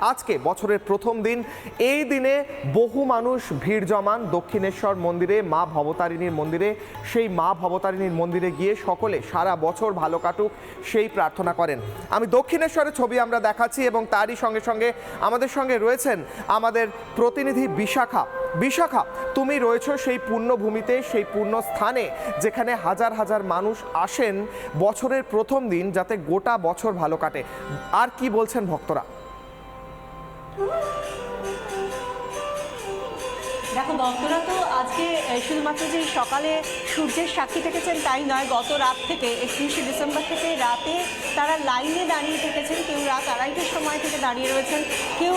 আজকে বছরের প্রথম দিন। এই দিনে বহু মানুষ ভিড় জমান দক্ষিণেশ্বর মন্দিরে, মা ভবতারিণীর মন্দিরে। সেই মা ভবতারিণীর মন্দিরে গিয়ে সকলে সারা বছর ভালো কাটুক, সেই প্রার্থনা করেন। আমি দক্ষিণেশ্বরের ছবি আমরা দেখাচ্ছি এবং তারই সঙ্গে সঙ্গে আমাদের সঙ্গে রয়েছেন আমাদের প্রতিনিধি বিশাখা। বিশাখা, তুমি রয়েছো সেই পূর্ণভূমিতে, সেই পূর্ণ স্থানে যেখানে হাজার হাজার মানুষ আসেন বছরের প্রথম দিন যাতে গোটা বছর ভালো কাটে। আর কি বলছেন ভক্তরা? Música দেখো, ভক্তরা তো আজকে শুধুমাত্র যে সকালে সূর্যের সাক্ষী থেকেছেন তাই নয়, গত রাত থেকে, একত্রিশে ডিসেম্বর থেকে রাতে তারা লাইনে দাঁড়িয়ে থেকেছেন। কেউ রাত আড়াইটের সময় থেকে দাঁড়িয়ে রয়েছেন, কেউ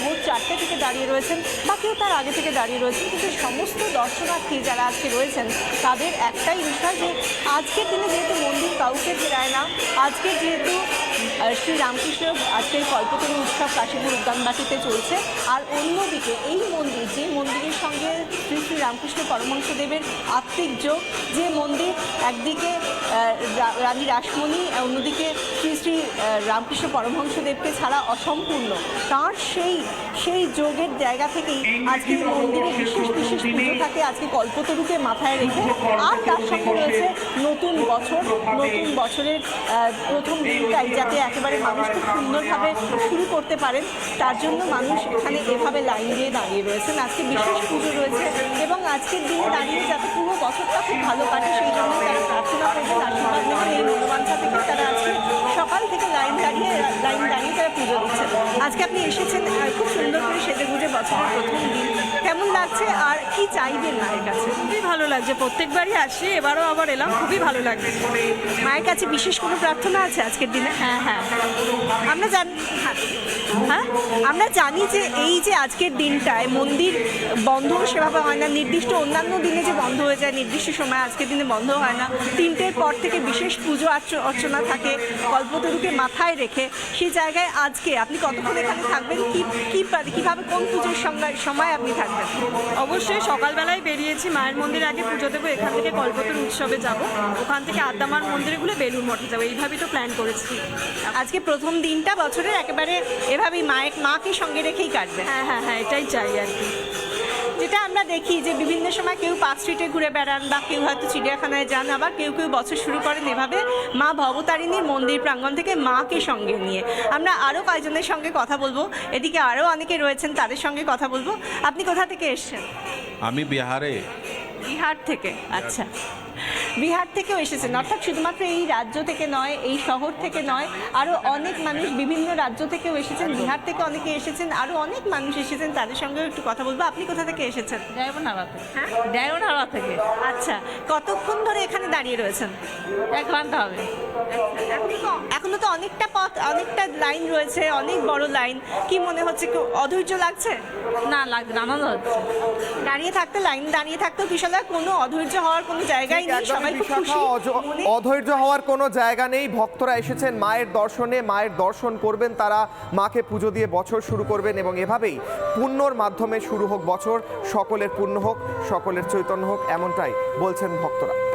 ভোর চারটে থেকে দাঁড়িয়ে রয়েছেন বা কেউ তার আগে থেকে দাঁড়িয়ে রয়েছেন। কিন্তু সমস্ত দর্শনার্থী যারা আজকে রয়েছেন, তাদের একটাই বিষয় যে, আজকের দিনে যেহেতু মন্দির কাউকে ফেরায় না, আজকে যেহেতু শ্রী রামকৃষ্ণ আজকের কল্পতরু উৎসব কাশীপুর উদ্যানবাটিতে চলছে, আর অন্যদিকে এই মন্দির, যে মন্দিরের সঙ্গে শ্রী শ্রী রামকৃষ্ণ পরমহংসদেবের আত্মিক যোগ যে মন্দির একদিকে রানী রাসমণি অন্যদিকে শ্রী শ্রী রামকৃষ্ণ পরমহংসদেবকে ছাড়া অসম্পূর্ণ। তার সেই সেই যোগের জায়গা থেকেই আজকে মন্দিরে বিশেষ বিশেষ পুজো থাকে আজকে কল্পতরুকে মাথায় রেখে আর তার সঙ্গে রয়েছে নতুন বছর, নতুন বছরের প্রথম দিনটাই যাতে একেবারে মানুষ খুব সুন্দরভাবে শুরু করতে পারেন। তার জন্য মানুষ এখানে এভাবে লাইন দিয়ে দাঁড়িয়ে রয়েছেন। আজকে বিশেষ পুজো রয়েছে এবং আজকের দিনে দাঁড়িয়ে যাতে পুরো বছরটা খুব ভালো কাটে, সেই জন্য তারা প্রার্থনা করবেন, আশীর্বাদ নেবেন এই মনোবাঞ্ছা থেকে আজকে আপনি এসেছেন খুব সুন্দর করে সেজে গুজে বছরের প্রথম দিন। লাগছে আর কি চাইবেন মায়ের কাছে? খুবই ভালো লাগছে। প্রত্যেকবারই আসি এবারও আবার এলাম খুবই ভালো লাগছে। মায়ের কাছে বিশেষ কোনো প্রার্থনা আছে আজকের দিনে? হ্যাঁ হ্যাঁ। আমরা জানি হ্যাঁ? আমরা জানি যে এই যে আজকের দিনটায় মন্দির বন্ধ সেভাবে হয় না নির্দিষ্ট অন্যান্য দিনে যে বন্ধ হয়ে যায় নির্দিষ্ট সময় আজকের দিনে বন্ধ হয় না। তিনটের পর থেকে বিশেষ পুজো অর্চনা থাকে কল্পতরুকে মাথায় রেখে। সেই জায়গায় আজকে আপনি কতক্ষণ এখানে থাকবেন? কি কি কীভাবে কোন পুজোর সময় আপনি থাকবেন? অবশ্যই সকালবেলায় বেরিয়েছি মায়ের মন্দির আগে পুজো দেবো এখান থেকে কল্পতর উৎসবে যাব। ওখান থেকে আদ্দামার ঘুরে বেলুর মঠে যাব এইভাবেই তো প্ল্যান করেছি। আজকে প্রথম দিনটা বছরের একেবারে এভাবেই মায়ের মাকে সঙ্গে রেখেই কাটবে। হ্যাঁ হ্যাঁ হ্যাঁ এটাই চাই আর কি। যেটা আমরা দেখি যে বিভিন্ন সময় কেউ পাঁচ স্ট্রিটে ঘুরে বেড়ান বা কেউ হয়তো চিড়িয়াখানায় যান আবার কেউ কেউ বছর শুরু করেন এভাবে মা ভবতারিণী মন্দির প্রাঙ্গণ থেকে মাকে সঙ্গে নিয়ে। আমরা আরও কয়েকজনের সঙ্গে কথা বলব? এদিকে আরও অনেকে রয়েছেন তাদের সঙ্গে কথা বলব। আপনি কোথা থেকে এসছেন? আমি বিহারে। বিহার থেকে আচ্ছা। বিহার থেকেও এসেছেন। অর্থাৎ শুধুমাত্র এই রাজ্য থেকে নয় এই শহর থেকে নয় আরও অনেক মানুষ বিভিন্ন রাজ্য থেকেও এসেছেন বিহার থেকে অনেকে এসেছেন আরও অনেক মানুষ এসেছেন তাদের সঙ্গেও একটু কথা বলব। আপনি কোথা থেকে এসেছেন? ডায়মন্ডহাওড়া থেকে। হ্যাঁ? ডায়মন্ডহাওড়া থেকে। আচ্ছা কতক্ষণ ধরে এখানে দাঁড়িয়ে রয়েছেন? এক ঘণ্টা হবে। এখনও তো- অনেকটা পথ অনেকটা লাইন রয়েছে অনেক বড় লাইন। কি মনে হচ্ছে কি অধৈর্য লাগছে? না লাগছে না, আনন্দ হচ্ছে। দাঁড়িয়ে থাকতে লাইন দাঁড়িয়ে থাকতেও বিশালা কোনো অধৈর্য হওয়ার কোনো জায়গাই নেই বিশাখা, অধৈর্য হওয়ার কোনো জায়গা নেই। ভক্তরা এসেছেন মায়ের দর্শনে মায়ের দর্শন করবেন তারা। মাকে পুজো দিয়ে বছর শুরু করবেন এবং এভাবেই পুণ্যর মাধ্যমে শুরু হোক বছর সকলের পুণ্য হোক সকলের চৈতন্য হোক এমনটাই বলছেন ভক্তরা।